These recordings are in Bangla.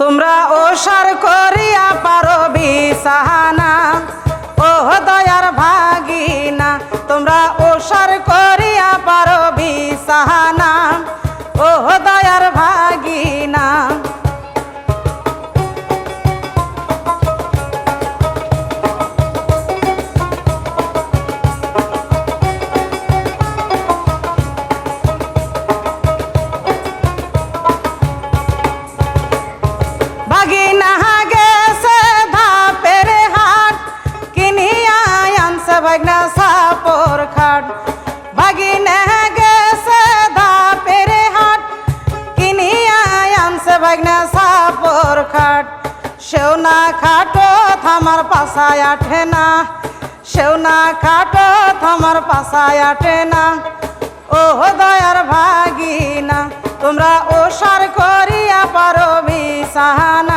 তোমরা ওসার করিয়া পারো বিসাহানা ও দয়ার থামার পাশায় আঠে না। সেও না খাটো থামার পাশায় আঠে না। ও দয়ার ভাগিনা, তোমরা ওসার করিয়া পারো বিসাহানা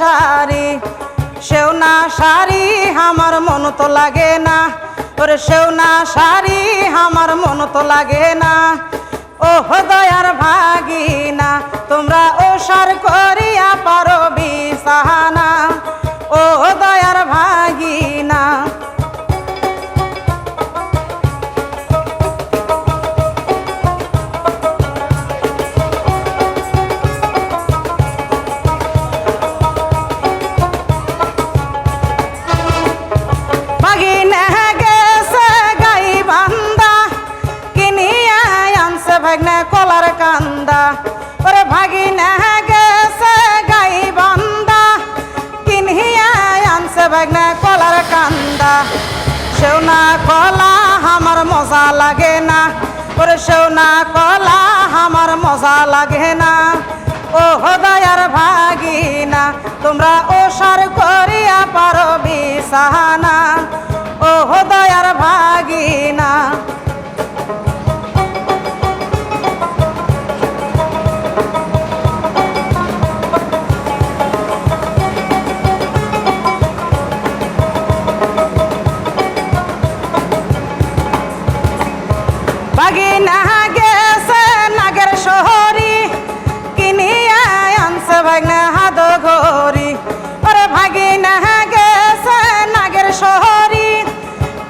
শাড়ি সেও না শাড়ি আমার মন তো লাগে না। ওরে সেও না শাড়ি আমার মন তো লাগে না। ও দয়ার ভাগিনা, তোমরা ও সার পারো ভাগনা কলার কান্দা। ওরে ভাগিনা গেছে গাই বান্দা। কিনিয়া আনছে ভাগনা কলার কান্দা। সেও না কলা আমার মজা লাগে না। ওরে সেও না কলা আমার মজা লাগে না। ও দয়ার ভাগিনা, তোমরা ওসার করিয়া পারো বিসাহানা ও দয়ার ভাগিনা ভাগিনা গেছে নাগের শহরি। কিনিয়া আনছে ভাগনা হাত ঘরি ওরে ভাগিনা গেছে নাগের শহরি।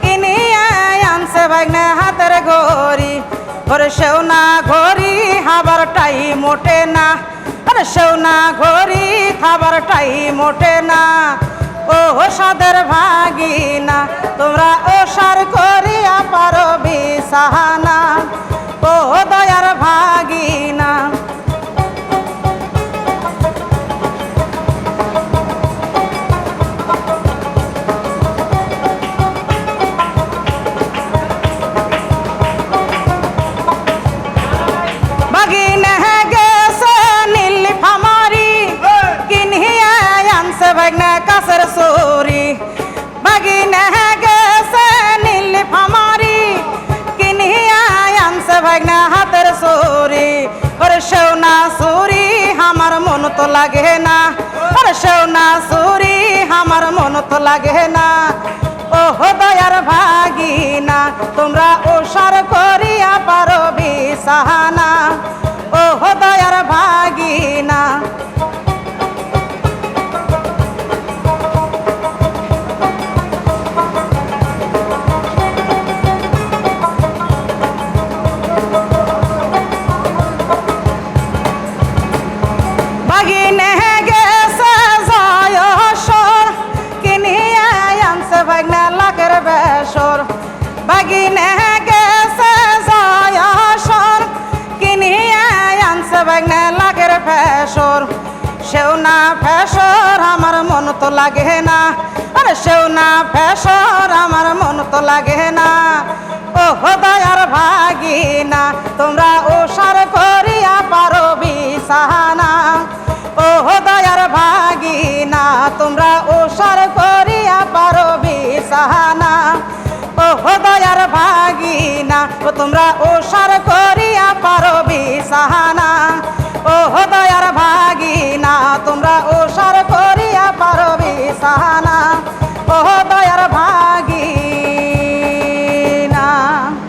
কিনিয়া আনছে ভাগনা হাতের ঘরি ওরে সেও ঘরি টাই মোটে না। আরে সেও না ঘরি খাবার টাই মোটে না। ও সাদের ভাগিনা, তোমরা ওসার করিয়া লাগে না। ফরসেও না সুরি, আমার মন তো লাগে না। ও দয়ার ভাগিনা, তোমরা ওসার করিয়া পারো বিসাহানা তো লাগে না। আরে সেও না ফেসর আমার মন তো লাগে না। ও হদায়ার ভাগি না তোমরা ওষার করিয়া পারো বিছানা। ও হদয়ার ভাগি না তোমরা ওষার করিয়া পারো বিছানা। ও হদয়ার ভাগি না ও তোমরা ও